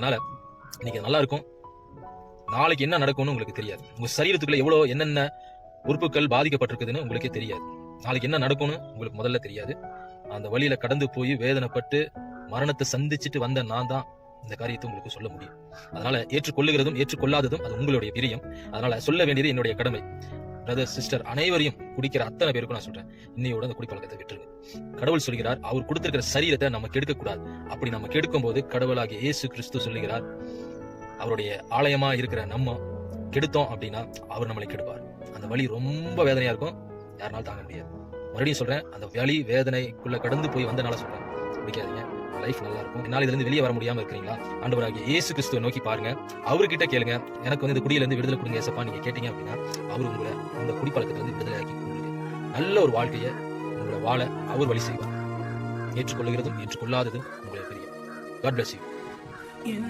அதனால இன்னைக்கு நல்லா இருக்கும் நாளைக்கு என்ன நடக்கும்னு உங்களுக்கு தெரியாது. உங்க சரீரத்துக்குள்ள எவ்வளவு என்னென்ன உறுப்புகள் பாதிக்கப்பட்டிருக்குதுன்னு உங்களுக்கே தெரியாது. நாளைக்கு என்ன நடக்கும்னு உங்களுக்கு முதல்ல தெரியாது. அந்த வழியில கடந்து போய் வேதனைப்பட்டு மரணத்தை சந்திச்சுட்டு வந்த நான் தான் இந்த காரியத்தை உங்களுக்கு சொல்ல முடியும். அதனால ஏற்றுக்கொள்ளுகிறதும் ஏற்றுக்கொள்ளாததும் அது உங்களுடைய பிரியம். அதனால சொல்ல வேண்டியது என்னுடைய கடமை. பிரதர் சிஸ்டர் அனைவரையும் குடிக்கிற அத்தனை பேருக்கும் நான் சொல்றேன். இன்னையோட அந்த குடிப்பழக்கத்தை விட்டுருங்க. கடவுள் சொல்கிறார் அவர் கொடுத்திருக்கிற சரீரத்தை நம்ம கெடுக்க கூடாது அப்படி நம்ம கெடுக்கும் போது கடவுளாகிய இயேசு கிறிஸ்து சொல்லுகிறார் அவருடைய ஆலயமா இருக்கிற நம்ம கெடுத்தோம் அப்படின்னா அவர் நம்மளை கெடுப்பார். அந்த வலி ரொம்ப வேதனையா இருக்கும் யாருனாலும் தாங்க முடியாது. மறுபடியும் சொல்றேன் அந்த வலி வேதனைக்குள்ள கடந்து போய் வந்தனால சொல்றேன். பிடிக்காதீங்க லைஃப் நல்லா இருக்கும். என்னால இதுல இருந்து வெளியே வர முடியாம இருக்கிறீங்களா? ஆண்டவராகிய இயேசு கிறிஸ்துவை நோக்கி பாருங்க அவர்கிட்ட கேளுங்க எனக்கு வந்து இந்த குடியில இருந்து விடுதலை கொடுங்க ஏசப்பா நீங்க கேட்டீங்க அப்படின்னா அவர் உங்களை இந்த குடிப்பழக்கத்துல இருந்து விடுதலை ஆக்கி கொடுங்க நல்ல ஒரு வாழ்க்கையை வாழ அவர் வழி செய்வார். ஏற்றுக்கொள்ளுகிறதும் ஏற்றுக்கொள்ளாததும் உங்களுடைய பெரிய காட் பிளஸ் யூ